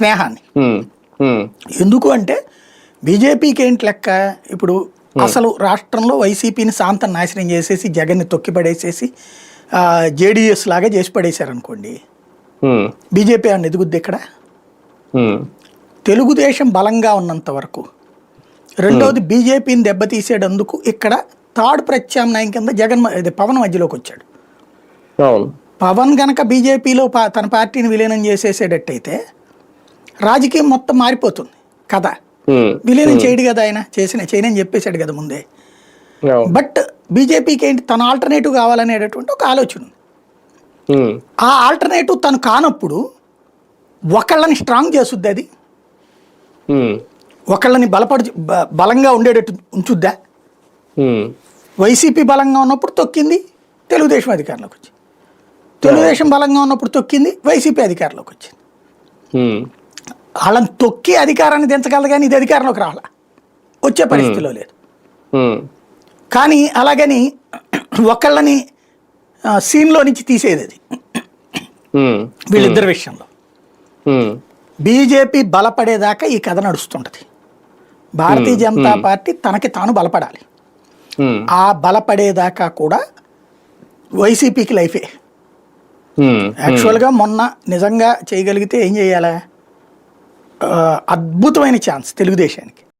స్నేహాన్ని. ఎందుకు అంటే బీజేపీకి ఏంటి లెక్క? ఇప్పుడు అసలు రాష్ట్రంలో వైసీపీని శాంతం నాశనం చేసేసి జగన్ని తొక్కి పడేసేసి జేడీఎస్ లాగా చేసి పడేశారు అనుకోండి ఉమ్, బీజేపీ అని ఎదుగుద్ది ఇక్కడ? తెలుగుదేశం బలంగా ఉన్నంత వరకు. రెండోది బీజేపీని దెబ్బతీసేటందుకు ఇక్కడ థర్డ్ ప్రత్యామ్నాయం కింద జగన్ ఇది పవన్ మధ్యలోకి వచ్చాడు. పవన్ గనక బీజేపీలో తన పార్టీని విలీనం చేసేసేటట్టయితే రాజకీయం మొత్తం మారిపోతుంది. కదా ఉమ్, విలీనం చేయడు కదా ఆయన చేసిన చేయనని చెప్పేశాడు కదా ముందే. బట్ బీజేపీకి ఏంటి తన ఆల్టర్నేటివ్ కావాలనేటటువంటి ఒక ఆలోచన ఉంది. ఆ ఆల్టర్నేటివ్ తను కానప్పుడు ఒకళ్ళని స్ట్రాంగ్ చేస్తుంది అది. ఒకళ్ళని బలపడి బలంగా ఉండేటట్టు ఉంచుద్దా? వైసీపీ బలంగా ఉన్నప్పుడు తొక్కింది తెలుగుదేశం అధికారంలోకి వచ్చింది. తెలుగుదేశం బలంగా ఉన్నప్పుడు తొక్కింది వైసీపీ అధికారంలోకి వచ్చింది. వాళ్ళని తొక్కి అధికారాన్ని దించగలదు కానీ ఇది అధికారంలోకి రావాల? వచ్చే పరిస్థితిలో లేదు. కానీ అలాగని ఒకళ్ళని సీన్లో నుంచి తీసేది అది. వీళ్ళిద్దరి విషయంలో. బీజేపీ బలపడేదాకా ఈ కథ నడుస్తుంటది. భారతీయ జనతా పార్టీ తనకి తాను బలపడాలి. ఆ బలపడేదాకా కూడా వైసీపీకి లైఫే. యాక్చువల్గా మొన్న నిజంగా చేయగలిగితే ఏం చేయాలా? అద్భుతమైన ఛాన్స్ తెలుగుదేశానికి.